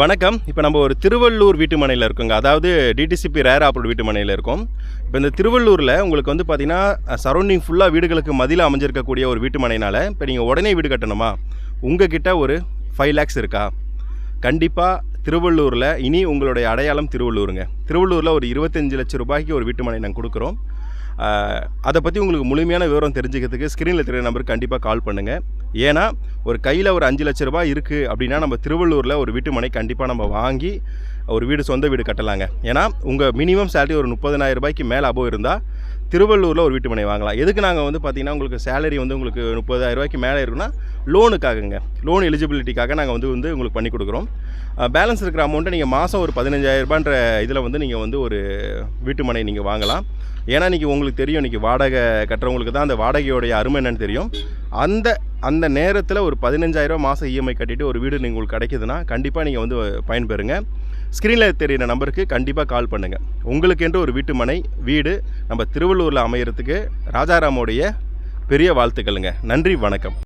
வணக்கம். இப்போ நம்ம ஒரு திருவள்ளூர் வீட்டுமனையில் இருக்கோங்க. அதாவது டிடிசிபி ரேர் ஆப்பிள் வீட்டுமனையில் இருக்கோம். இப்போ இந்த திருவள்ளூரில் உங்களுக்கு வந்து பார்த்தீங்கன்னா சரௌண்டிங் ஃபுல்லாக வீடுகளுக்கு மதியில் அமைஞ்சிருக்கக்கூடிய ஒரு வீட்டுமனையினால் இப்போ நீங்கள் உடனே வீடு கட்டணுமா? உங்ககிட்ட ஒரு ஃபைவ் லேக்ஸ் இருக்கா? கண்டிப்பாக திருவள்ளூரில் இனி உங்களுடைய அடையாளம் திருவள்ளூருங்க. திருவள்ளூரில் ஒரு இருபத்தஞ்சு லட்சம் ரூபாய்க்கு ஒரு வீட்டுமனை நாங்கள் கொடுக்குறோம். அதை பற்றி உங்களுக்கு முழுமையான விவரம் தெரிஞ்சுக்கிறதுக்கு ஸ்க்ரீனில் தெரிய நம்பருக்கு கண்டிப்பாக கால் பண்ணுங்கள் ஏன்னா ஒரு கையில் ஒரு அஞ்சு லட்ச ரூபாய் இருக்குது அப்படின்னா நம்ம திருவள்ளூரில் ஒரு வீட்டு மனை கண்டிப்பாக நம்ம வாங்கி ஒரு வீடு சொந்த வீடு கட்டலாங்க. ஏன்னா உங்கள் மினிமம் சேலரி ஒரு முப்பதனாயிரம் ரூபாய்க்கு மேலே அபோவ் இருந்தால் திருவள்ளூரில் ஒரு வீட்டு மனை வாங்கலாம். எதுக்கு நாங்கள் வந்து பார்த்திங்கன்னா உங்களுக்கு சேலரி வந்து உங்களுக்கு முப்பதாயிரம் ரூபாய்க்கு மேலே இருக்குன்னா லோனுக்காகங்க லோன் எலிஜிபிலிட்டிக்காக நாங்கள் வந்து வந்து உங்களுக்கு பண்ணி கொடுக்குறோம். பேலன்ஸ் இருக்கிற அமௌண்ட்டை நீங்கள் மாதம் ஒரு பதினஞ்சாயிரம் ரூபான்ற இதில் வந்து நீங்கள் வந்து ஒரு வீட்டு மனை நீங்கள் வாங்கலாம். ஏன்னா இன்றைக்கி உங்களுக்கு தெரியும் இன்றைக்கி வாடகை கட்டுறவங்களுக்கு தான் அந்த வாடகையோடைய அருமை என்னன்னு தெரியும். அந்த அந்த நேரத்தில் ஒரு பதினஞ்சாயிரம் மாதம் இஎம்ஐ கட்டிட்டு ஒரு வீடு நீங்கள் உங்களுக்கு கிடைக்குதுன்னா கண்டிப்பாக நீங்கள் வந்து பயன்பெறுங்க. ஸ்க்ரீனில் தெரியிற நம்பருக்கு கண்டிப்பாக கால் பண்ணுங்கள் உங்களுக்கென்று ஒரு வீட்டு மனை வீடு நம்ம திருவள்ளூரில் அமையிறதுக்கு ராஜாராமோடைய பெரிய வாழ்த்துக்களுங்க. நன்றி வணக்கம்.